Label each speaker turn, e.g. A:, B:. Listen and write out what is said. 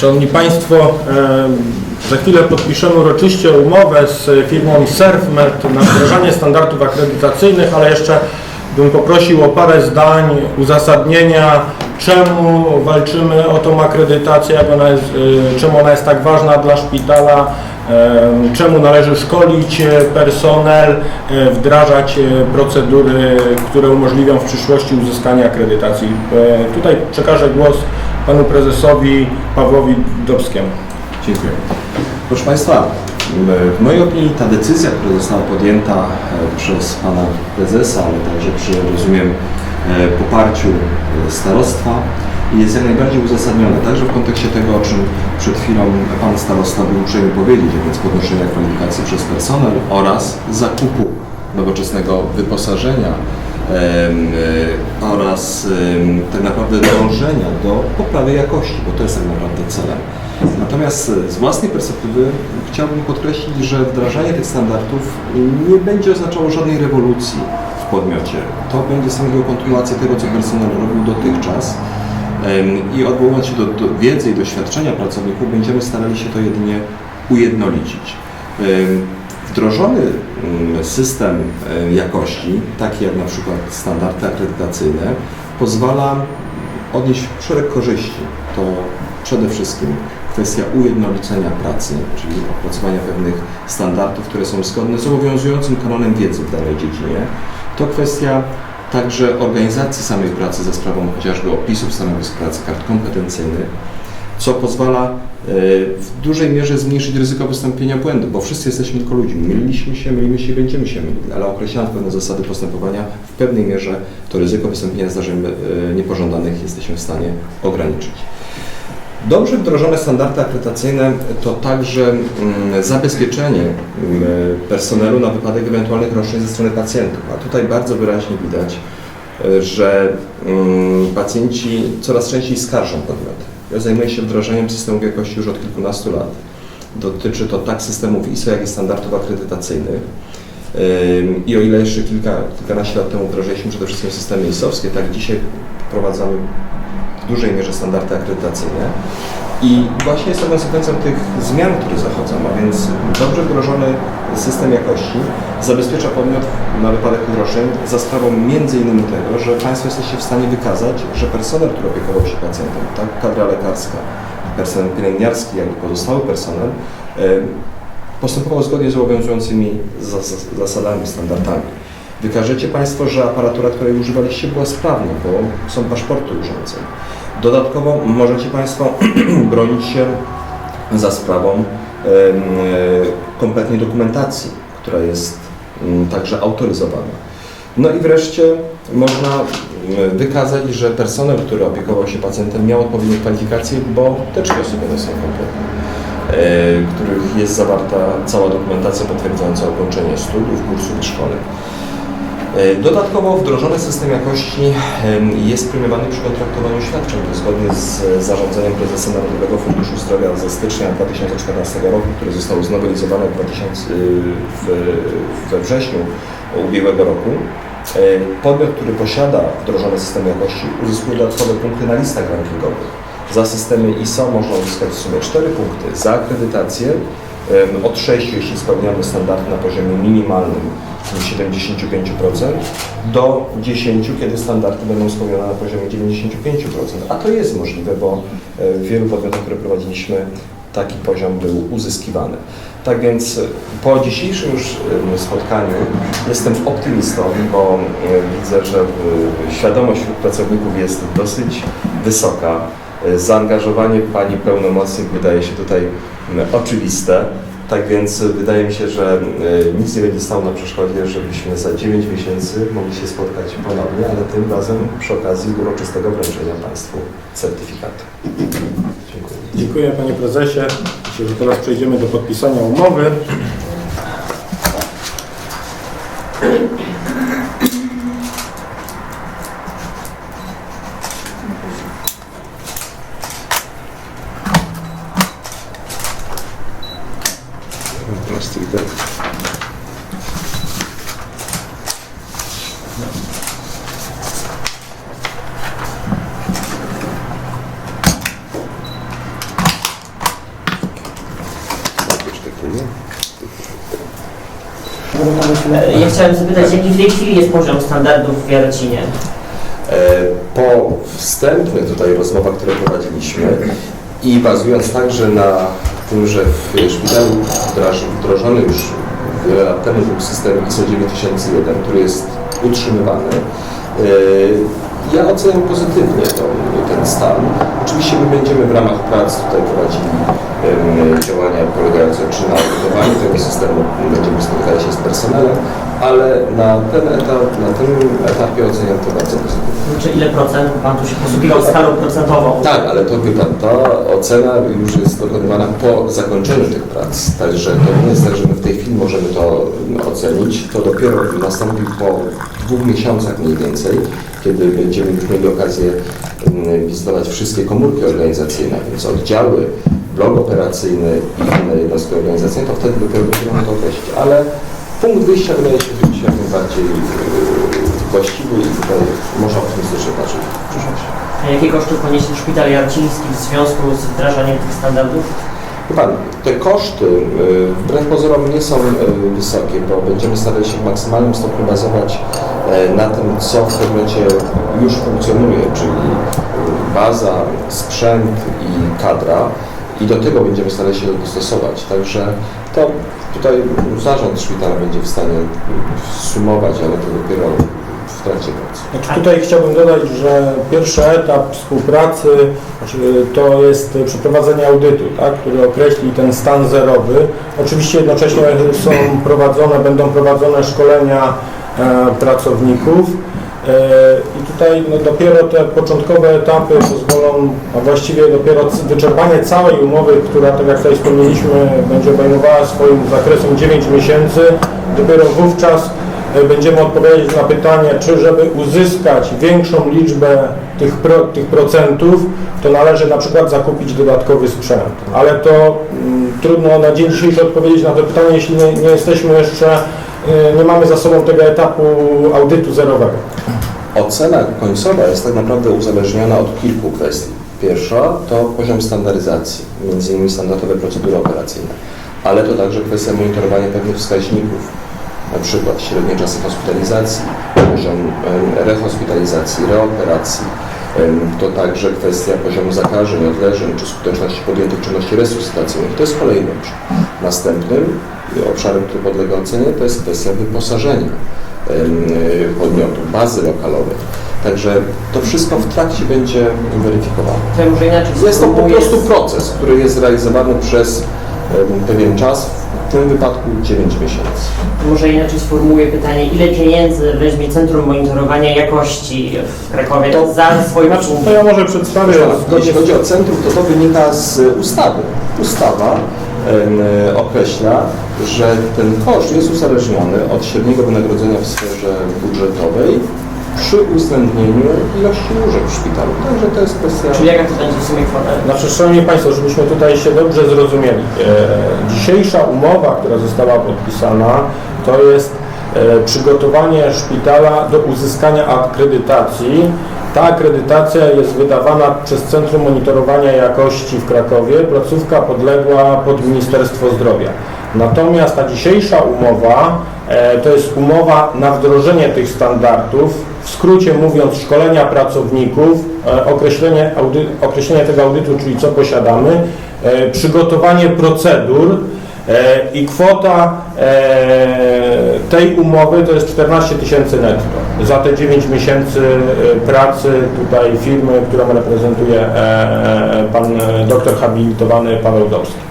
A: Szanowni Państwo, za chwilę podpiszemy uroczyście umowę z firmą SurfMed na wdrażanie standardów akredytacyjnych, ale jeszcze bym poprosił o parę zdań uzasadnienia, czemu walczymy o tą akredytację, jak ona jest, y, czemu ona jest tak ważna dla szpitala, em, czemu należy szkolić e, personel, e, wdrażać e, procedury, które umożliwią w przyszłości uzyskanie akredytacji. Tutaj przekażę głos panu prezesowi Pawłowi Dobskiemu.
B: Dziękuję. Proszę Państwa, w mojej opinii ta decyzja, która została podjęta e, przez Pana Prezesa, ale także przy, rozumiem, e, poparciu e, starostwa, jest jak najbardziej uzasadniona, także w kontekście tego, o czym przed chwilą Pan Starosta był uprzejmy powiedzieć, a więc podnoszenia kwalifikacji przez personel oraz zakupu nowoczesnego wyposażenia oraz em, tak naprawdę dążenia do poprawy jakości, bo to jest tak naprawdę celem. Natomiast e, z własnej perspektywy chciałbym podkreślić, że wdrażanie tych standardów nie będzie oznaczało żadnej rewolucji w podmiocie. To będzie samego kontynuacja tego, co personel robił dotychczas. I odwołując się do, do wiedzy i doświadczenia pracowników, będziemy starali się to jedynie ujednolicić. Wdrożony mm, system e, jakości, taki jak na przykład standardy akredytacyjne, pozwala odnieść szereg korzyści. To przede wszystkim kwestia ujednolicenia pracy, czyli opracowania pewnych standardów, które są zgodne z obowiązującym kanonem wiedzy w danej dziedzinie. To kwestia także organizacji samej pracy za sprawą chociażby opisów stanowisk pracy, kart kompetencyjnych, co pozwala e, w dużej mierze zmniejszyć ryzyko wystąpienia błędu, bo wszyscy jesteśmy tylko ludźmi. Myliliśmy się, mylimy się i będziemy się mylili, ale określając pewne zasady postępowania, w pewnej mierze to ryzyko wystąpienia zdarzeń e, niepożądanych jesteśmy w stanie ograniczyć. Dobrze wdrożone standardy akredytacyjne to także mm, zabezpieczenie mm, personelu na wypadek ewentualnych roszczeń ze strony pacjentów. A tutaj bardzo wyraźnie widać, e, że mm, pacjenci coraz częściej skarżą podmioty. Ja zajmuję się wdrażaniem systemów jakości już od kilkunastu lat. Dotyczy to tak systemów ISO, jak i standardów akredytacyjnych. I o ile jeszcze kilka, kilkanaście lat temu wdrożyliśmy przede wszystkim systemy ISO-wskie, tak dzisiaj wprowadzamy w dużej mierze standardy akredytacyjne. I właśnie jest to konsekwencją tych zmian, które zachodzą, a więc dobrze wdrożony system jakości zabezpiecza podmiot na wypadek roszczeń za sprawą innymi tego, że Państwo jesteście w stanie wykazać, że personel, który opiekował się pacjentem, tak kadra lekarska, personel pielęgniarski, jak i pozostały personel, e, postępował zgodnie z obowiązującymi zas- zasadami, standardami. Wykażecie Państwo, że aparatura, której używaliście była sprawna, bo są paszporty urządzeń. Dodatkowo możecie Państwo bronić się za sprawą e, kompletnej dokumentacji, która jest mm, także autoryzowana. No i wreszcie można mm, wykazać, że personel, który opiekował się pacjentem miał odpowiednie kwalifikacje, bo teczki osobowe są kompletne, e, w których jest zawarta cała dokumentacja potwierdzająca ukończenie studiów, kursów i szkoleń. E, Dodatkowo wdrożony system jakości jest premiowany przy kontraktowaniu świadczeń. Zgodnie z zarządzeniem prezesa Narodowego Funduszu Zdrowia ze stycznia 2014 roku, które zostało znowelizowane w 2000, w, we wrześniu ubiegłego roku. E, Podmiot, który posiada wdrożony system jakości uzyskuje dodatkowe punkty na listach rankingowych. Za systemy ISO można uzyskać w sumie 4 punkty, za akredytację od 6, jeśli spełniamy standardy na poziomie minimalnym 75% do 10, kiedy standardy będą spełnione na poziomie 95%. A to jest możliwe, bo e, w wielu podmiotach, które prowadziliśmy, taki poziom był uzyskiwany. Tak więc e, po dzisiejszym już spotkaniu jestem optymistą, bo e, widzę, że świadomość wśród pracowników jest dosyć wysoka. E, Zaangażowanie Pani pełnomocnik wydaje się tutaj m, oczywiste. Tak więc wydaje mi się, że e, nic nie będzie stało na przeszkodzie, żebyśmy za 9 miesięcy mogli się spotkać ponownie, ale tym razem przy okazji uroczystego wręczenia Państwu certyfikatu. Dziękuję.
A: Dziękuję Panie Prezesie. Myślę, że teraz przejdziemy do podpisania umowy.
C: Ja chciałem zapytać, jaki w tej chwili jest poziom standardów w Jarocinie?
B: E, Po wstępnych tutaj rozmowach, które prowadziliśmy i bazując także na tym, że w szpitalu wdrożony już wiele lat temu był system ISO 9001, który jest utrzymywany, e, ja oceniam pozytywnie to, ten stan. Oczywiście my będziemy w ramach prac tutaj prowadzili em, działania polegające czy na budowaniu tego systemu, będziemy spotykali się z personelem, ale na ten etap, na tym etapie oceniam to bardzo pozytywnie.
C: Czy ile procent? Pan tu się posługiwał skalą procentową.
B: Tak, ale to wie pan, ta ocena już jest dokonywana po zakończeniu tych prac. Także to nie jest tak, że my w tej chwili możemy to ocenić. To dopiero nastąpi po dwóch miesiącach mniej więcej, kiedy będziemy już mieli okazję mm, wizytować wszystkie komórki organizacyjne, więc oddziały, blok operacyjny i inne jednostki organizacyjne, to wtedy dopiero będziemy to określić. Ale punkt wyjścia wydaje się być jak najbardziej yy, właściwy i tutaj można optymistycznie patrzeć w przyszłość.
C: A jakie koszty poniesie szpital jarociński w związku z wdrażaniem tych standardów?
B: Pan, te koszty y, wbrew pozorom nie są y, wysokie, bo będziemy starali się w maksymalnym stopniu bazować na tym, co w momencie już funkcjonuje, czyli y, baza, sprzęt i kadra i do tego będziemy starali się dostosować. Także to tutaj zarząd szpitala będzie w stanie y, sumować, ale to dopiero w trakcie pracy.
A: Znaczy tutaj chciałbym dodać, że pierwszy etap współpracy znaczy, to jest przeprowadzenie audytu, tak, który określi ten stan zerowy. Oczywiście jednocześnie są prowadzone, będą prowadzone szkolenia e, pracowników. E, I tutaj no, dopiero te początkowe etapy pozwolą, a właściwie dopiero wyczerpanie całej umowy, która, tak jak tutaj wspomnieliśmy, będzie obejmowała swoim zakresem 9 miesięcy, dopiero wówczas e, będziemy odpowiedzieć na pytanie, czy żeby uzyskać większą liczbę tych, pro, tych procentów, to należy na przykład zakupić dodatkowy sprzęt. Ale to mm, trudno na dzień dzisiejszy odpowiedzieć na to pytanie, jeśli nie, nie jesteśmy jeszcze, e, nie mamy za sobą tego etapu audytu zerowego.
B: Ocena końcowa jest tak naprawdę uzależniona od kilku kwestii. Pierwsza to poziom standaryzacji, między innymi standardowe procedury operacyjne, ale to także kwestia monitorowania pewnych wskaźników, na przykład średnie czasy hospitalizacji, poziom em, rehospitalizacji, reoperacji, to także kwestia poziomu zakażeń, odleżeń czy skuteczności podjętych czynności resuscytacyjnych. To jest kolejny obszar. Następnym obszarem, który podlega ocenie, to jest kwestia wyposażenia podmiotu, bazy lokalowej. Także to wszystko w trakcie będzie weryfikowane. Jest to po prostu proces, który jest realizowany przez pewien czas, w tym wypadku 9 miesięcy.
C: Może inaczej sformułuję pytanie, ile pieniędzy weźmie Centrum Monitorowania Jakości w Krakowie
B: To-
C: za swoją
A: Znaczy, to ja może przedstawię
B: Jeśli chodzi o centrum, to to wynika z ustawy. Ustawa em, określa, że ten koszt jest uzależniony od średniego wynagrodzenia w sferze budżetowej przy uwzględnieniu ilości łóżek w szpitalu. Także to jest kwestia...
C: Czyli jaka to będzie w sumie kwota?
A: Znaczy, Szanowni Państwo, żebyśmy tutaj się dobrze zrozumieli. E, dzisiejsza umowa, która została podpisana, to jest e, przygotowanie szpitala do uzyskania akredytacji. Ta akredytacja jest wydawana przez Centrum Monitorowania Jakości w Krakowie, placówka podległa pod Ministerstwo Zdrowia. Natomiast ta dzisiejsza umowa e, to jest umowa na wdrożenie tych standardów, w skrócie mówiąc szkolenia pracowników, e, określenie, audy, określenie tego audytu, czyli co posiadamy, e, przygotowanie procedur e, i kwota tej umowy to jest 14 tysięcy netto za te 9 miesięcy pracy tutaj firmy, którą reprezentuje pan doktor habilitowany Paweł Dobski.